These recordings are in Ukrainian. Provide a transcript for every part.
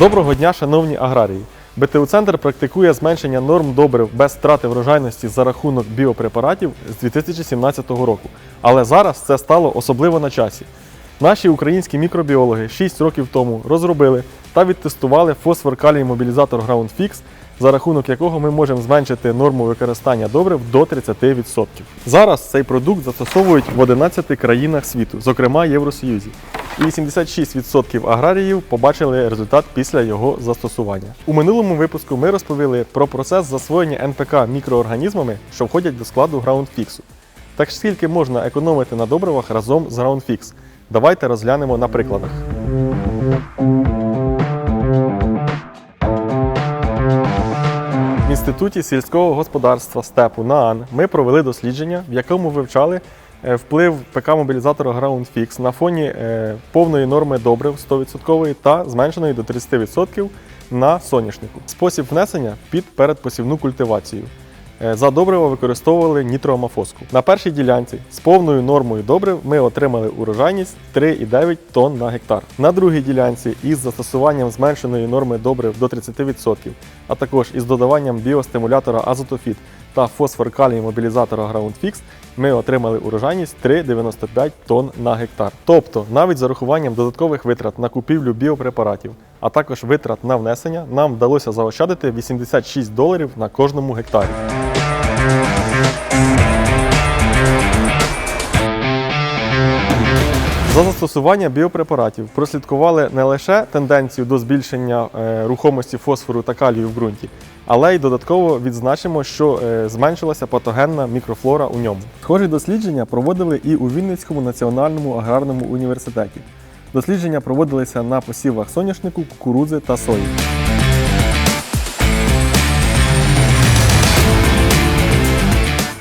Доброго дня, шановні аграрії! БТУ-центр практикує зменшення норм добрив без втрати врожайності за рахунок біопрепаратів з 2017 року. Але зараз це стало особливо на часі. Наші українські мікробіологи 6 років тому розробили та відтестували фосфор калій мобілізатор GroundFix, за рахунок якого ми можемо зменшити норму використання добрив до 30%. Зараз цей продукт застосовують в 11 країнах світу, зокрема Євросоюзі. І 86% аграріїв побачили результат після його застосування. У минулому випуску ми розповіли про процес засвоєння НПК мікроорганізмами, що входять до складу GroundFix. Так скільки можна економити на добривах разом з GroundFix? Давайте розглянемо на прикладах. В інституті сільського господарства степу НААН ми провели дослідження, в якому вивчали вплив ПК-мобілізатора GroundFix на фоні е, повної норми добрив 100% та зменшеної до 30% на соняшнику. Спосіб внесення під передпосівну культивацію. Е, За добриво використовували нітроамофоску. На першій ділянці з повною нормою добрив ми отримали урожайність 3,9 тонн на гектар. На другій ділянці із застосуванням зменшеної норми добрив до 30%, а також із додаванням біостимулятора азотофіт та фосфор калій мобілізатора GroundFix ми отримали урожайність 3,95 тонн на гектар. Тобто, навіть з урахуванням додаткових витрат на купівлю біопрепаратів, а також витрат на внесення, нам вдалося заощадити 86 доларів на кожному гектарі. За застосування біопрепаратів прослідкували не лише тенденцію до збільшення е, рухомості фосфору та калію в ґрунті, але й додатково відзначимо, що е, зменшилася патогенна мікрофлора у ньому. Схожі дослідження проводили і у Вінницькому національному аграрному університеті. Дослідження проводилися на посівах соняшнику, кукурудзи та сої.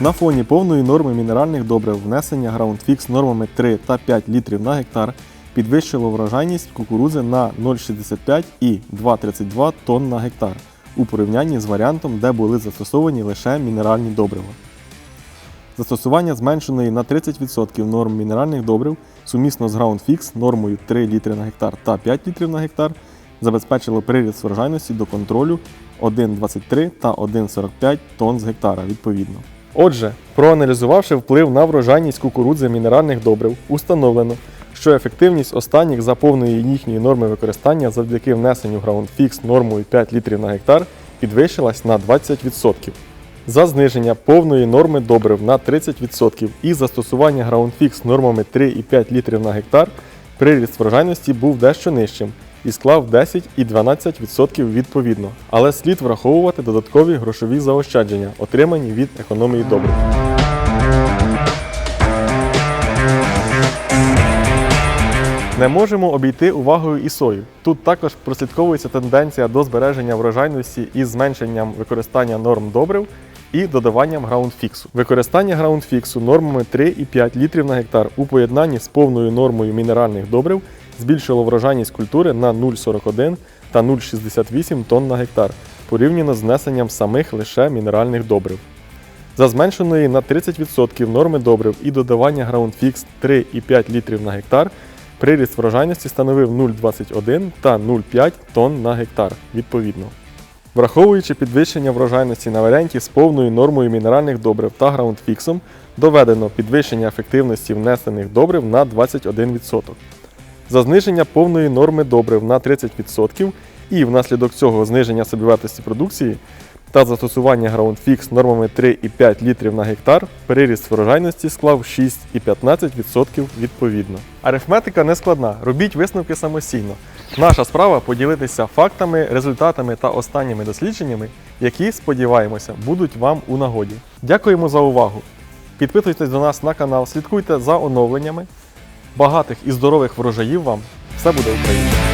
На фоні повної норми мінеральних добрив внесення GroundFix нормами 3 та 5 літрів на гектар підвищило врожайність кукурудзи на 0,65 і 2,32 тонн на гектар у порівнянні з варіантом, де були застосовані лише мінеральні добрива. Застосування зменшеної на 30% норм мінеральних добрив сумісно з GroundFix нормою 3 літри на гектар та 5 літрів на гектар забезпечило приріст врожайності до контролю 1,23 та 1,45 тонн з гектара відповідно. Отже, проаналізувавши вплив на врожайність кукурудзи мінеральних добрив, установлено, що ефективність останніх за повної їхньої норми використання завдяки внесенню GroundFix нормою 5 літрів на гектар підвищилась на 20%. За зниження повної норми добрив на 30% і застосування GroundFix нормами 3,5 літрів на гектар приріст врожайності був дещо нижчим і склав 10 і 12% відповідно. Але слід враховувати додаткові грошові заощадження, отримані від економії добрив. Не можемо обійти увагою і сою. Тут також прослідковується тенденція до збереження врожайності із зменшенням використання норм добрив і додаванням граундфіксу. Використання граундфіксу нормами 3,5 літрів на гектар у поєднанні з повною нормою мінеральних добрив збільшило врожайність культури на 0,41 та 0,68 тонн на гектар порівняно з внесенням самих лише мінеральних добрив. За зменшеної на 30% норми добрив і додавання GroundFix 3,5 літрів на гектар приріст врожайності становив 0,21 та 0,5 тонн на гектар відповідно. Враховуючи підвищення врожайності на варіанті з повною нормою мінеральних добрив та граундфіксом, доведено підвищення ефективності внесених добрив на 21%. За зниження повної норми добрив на 30% і внаслідок цього зниження собівартості продукції та застосування GroundFix нормами 3,5 літрів на гектар приріст врожайності склав 6 і 15% відповідно. Арифметика не складна, робіть висновки самостійно. Наша справа поділитися фактами, результатами та останніми дослідженнями, які, сподіваємося, будуть вам у нагоді. Дякуємо за увагу! Підписуйтесь до нас на канал, слідкуйте за оновленнями. Багатих і здорових врожаїв вам! Все буде Україна!